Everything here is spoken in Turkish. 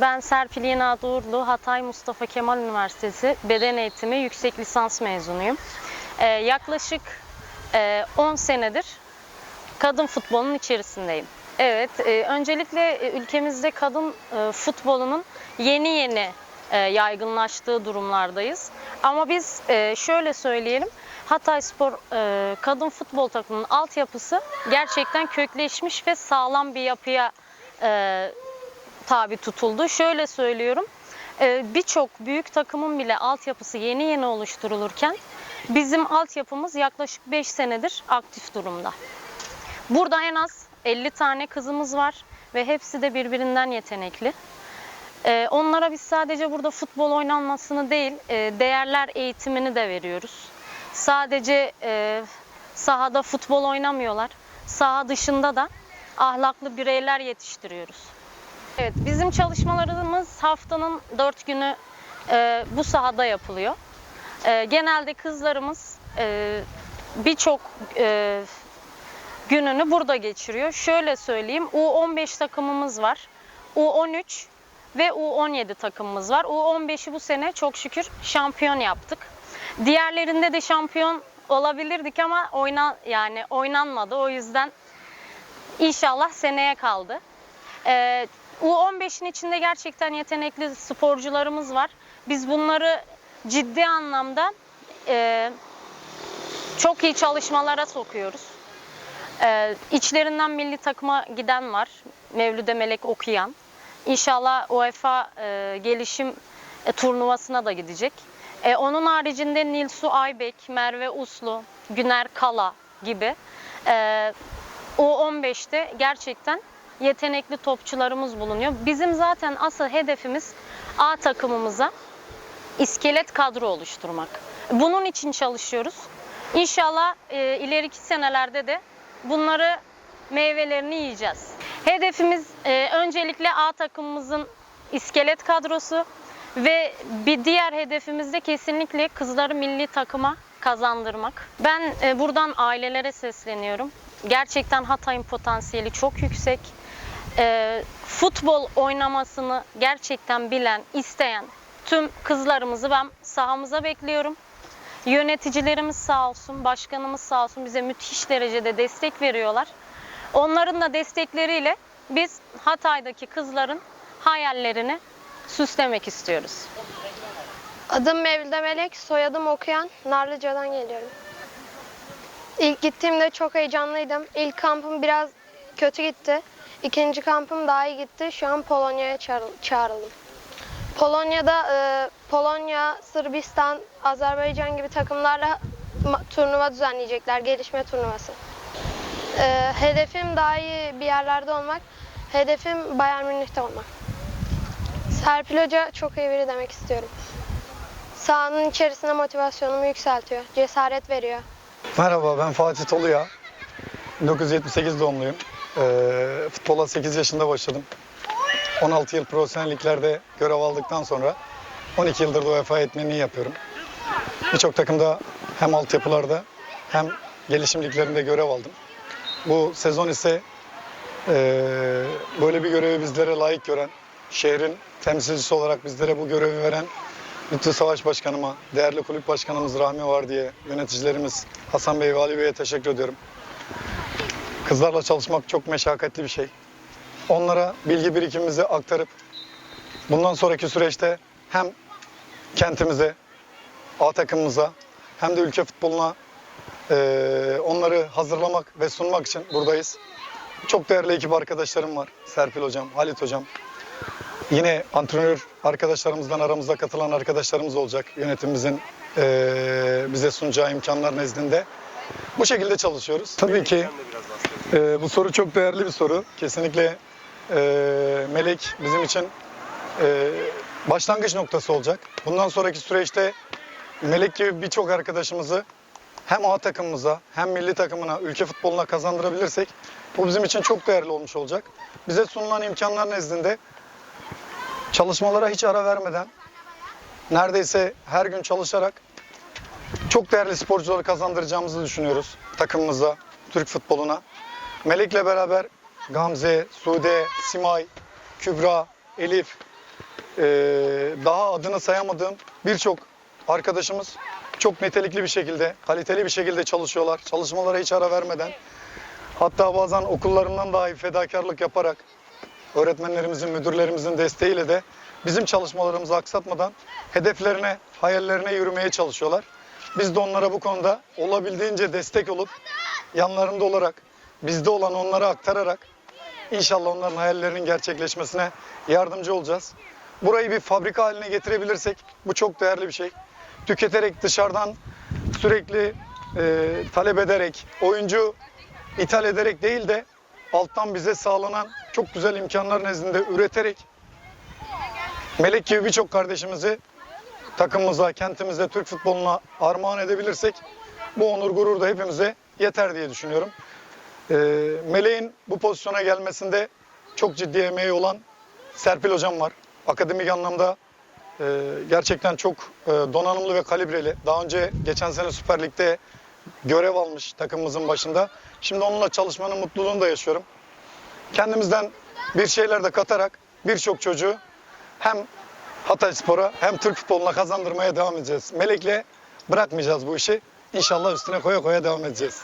Ben Serpil Yenat Uğurlu, Hatay Mustafa Kemal Üniversitesi Beden Eğitimi Yüksek Lisans mezunuyum. Ee, yaklaşık e, 10 senedir kadın futbolunun içerisindeyim. Evet, e, öncelikle e, ülkemizde kadın e, futbolunun yeni yeni e, yaygınlaştığı durumlardayız. Ama biz e, şöyle söyleyelim, Hatay Spor e, kadın futbol takımının altyapısı gerçekten kökleşmiş ve sağlam bir yapıya e, tabi tutuldu. Şöyle söylüyorum, e, birçok büyük takımın bile altyapısı yeni yeni oluşturulurken bizim altyapımız yaklaşık 5 senedir aktif durumda. Burada en az 50 tane kızımız var ve hepsi de birbirinden yetenekli. Ee, onlara biz sadece burada futbol oynanmasını değil, e, değerler eğitimini de veriyoruz. Sadece e, sahada futbol oynamıyorlar, saha dışında da ahlaklı bireyler yetiştiriyoruz. Evet, bizim çalışmalarımız haftanın 4 günü e, bu sahada yapılıyor. E, genelde kızlarımız e, birçok e, gününü burada geçiriyor. Şöyle söyleyeyim, U15 takımımız var, U13 ve U17 takımımız var. U15'i bu sene çok şükür şampiyon yaptık. Diğerlerinde de şampiyon olabilirdik ama oyna yani oynanmadı. O yüzden inşallah seneye kaldı. Ee, U15'in içinde gerçekten yetenekli sporcularımız var. Biz bunları ciddi anlamda e, çok iyi çalışmalara sokuyoruz. Ee, içlerinden milli takıma giden var. Mevlüde Melek okuyan. İnşallah UEFA e, gelişim e, turnuvasına da gidecek. E, onun haricinde Nilsu Aybek, Merve Uslu, Güner Kala gibi e, U15'te gerçekten yetenekli topçularımız bulunuyor. Bizim zaten asıl hedefimiz A takımımıza iskelet kadro oluşturmak. Bunun için çalışıyoruz. İnşallah e, ileriki senelerde de bunları meyvelerini yiyeceğiz. Hedefimiz e, öncelikle A takımımızın iskelet kadrosu ve bir diğer hedefimiz de kesinlikle kızları milli takıma kazandırmak. Ben e, buradan ailelere sesleniyorum. Gerçekten Hatay'ın potansiyeli çok yüksek. E, futbol oynamasını gerçekten bilen, isteyen tüm kızlarımızı ben sahamıza bekliyorum. Yöneticilerimiz sağ olsun, başkanımız sağ olsun bize müthiş derecede destek veriyorlar. Onların da destekleriyle biz Hatay'daki kızların hayallerini süslemek istiyoruz. Adım Mevlide Melek, soyadım Okuyan, Narlıca'dan geliyorum. İlk gittiğimde çok heyecanlıydım. İlk kampım biraz kötü gitti. İkinci kampım daha iyi gitti. Şu an Polonya'ya çağrı- çağrıldım. Polonya'da e, Polonya, Sırbistan, Azerbaycan gibi takımlarla turnuva düzenleyecekler, gelişme turnuvası. E, hedefim daha iyi bir yerlerde olmak. Hedefim Bayern Münih'te olmak. Serpil Hoca çok iyi biri demek istiyorum. Sahanın içerisinde motivasyonumu yükseltiyor, cesaret veriyor. Merhaba ben Fatih Toluya. 1978 doğumluyum. Ee, futbola 8 yaşında başladım. 16 yıl profesyonel liglerde görev aldıktan sonra 12 yıldır da UEFA eğitmenliği yapıyorum. Birçok takımda hem altyapılarda hem gelişim liglerinde görev aldım. Bu sezon ise eee, böyle bir görevi bizlere layık gören, şehrin temsilcisi olarak bizlere bu görevi veren Lütfü Savaş Başkanıma, değerli kulüp başkanımız Rahmi var diye yöneticilerimiz Hasan Bey ve Ali Bey'e teşekkür ediyorum. Kızlarla çalışmak çok meşakkatli bir şey. Onlara bilgi birikimimizi aktarıp bundan sonraki süreçte hem kentimize, A takımımıza hem de ülke futboluna eee, onları hazırlamak ve sunmak için buradayız. Çok değerli ekip arkadaşlarım var. Serpil Hocam, Halit Hocam, Yine antrenör arkadaşlarımızdan aramızda katılan arkadaşlarımız olacak yönetimimizin eee, bize sunacağı imkanlar nezdinde. Bu şekilde çalışıyoruz. Tabii ki eee, bu soru çok değerli bir soru. Kesinlikle eee, Melek bizim için eee, başlangıç noktası olacak. Bundan sonraki süreçte Melek gibi birçok arkadaşımızı hem A takımımıza hem milli takımına, ülke futboluna kazandırabilirsek bu bizim için çok değerli olmuş olacak. Bize sunulan imkanlar nezdinde çalışmalara hiç ara vermeden neredeyse her gün çalışarak çok değerli sporcuları kazandıracağımızı düşünüyoruz takımımıza, Türk futboluna. Melek'le beraber Gamze, Sude, Simay, Kübra, Elif e, daha adını sayamadığım birçok arkadaşımız çok nitelikli bir şekilde, kaliteli bir şekilde çalışıyorlar. Çalışmalara hiç ara vermeden. Hatta bazen okullarından dahi fedakarlık yaparak öğretmenlerimizin, müdürlerimizin desteğiyle de bizim çalışmalarımızı aksatmadan hedeflerine, hayallerine yürümeye çalışıyorlar. Biz de onlara bu konuda olabildiğince destek olup yanlarında olarak bizde olan onlara aktararak inşallah onların hayallerinin gerçekleşmesine yardımcı olacağız. Burayı bir fabrika haline getirebilirsek bu çok değerli bir şey. Tüketerek dışarıdan sürekli e, talep ederek, oyuncu ithal ederek değil de alttan bize sağlanan çok güzel imkanlar nezdinde üreterek Melek gibi birçok kardeşimizi takımımıza, kentimize, Türk futboluna armağan edebilirsek bu onur gurur da hepimize yeter diye düşünüyorum. Ee, Meleğin bu pozisyona gelmesinde çok ciddi emeği olan Serpil Hocam var. Akademik anlamda e, gerçekten çok e, donanımlı ve kalibreli. Daha önce geçen sene Süper Lig'de görev almış takımımızın başında. Şimdi onunla çalışmanın mutluluğunu da yaşıyorum. Kendimizden bir şeyler de katarak birçok çocuğu hem Hatay Spor'a hem Türk futboluna kazandırmaya devam edeceğiz. Melek'le bırakmayacağız bu işi. İnşallah üstüne koya koya devam edeceğiz.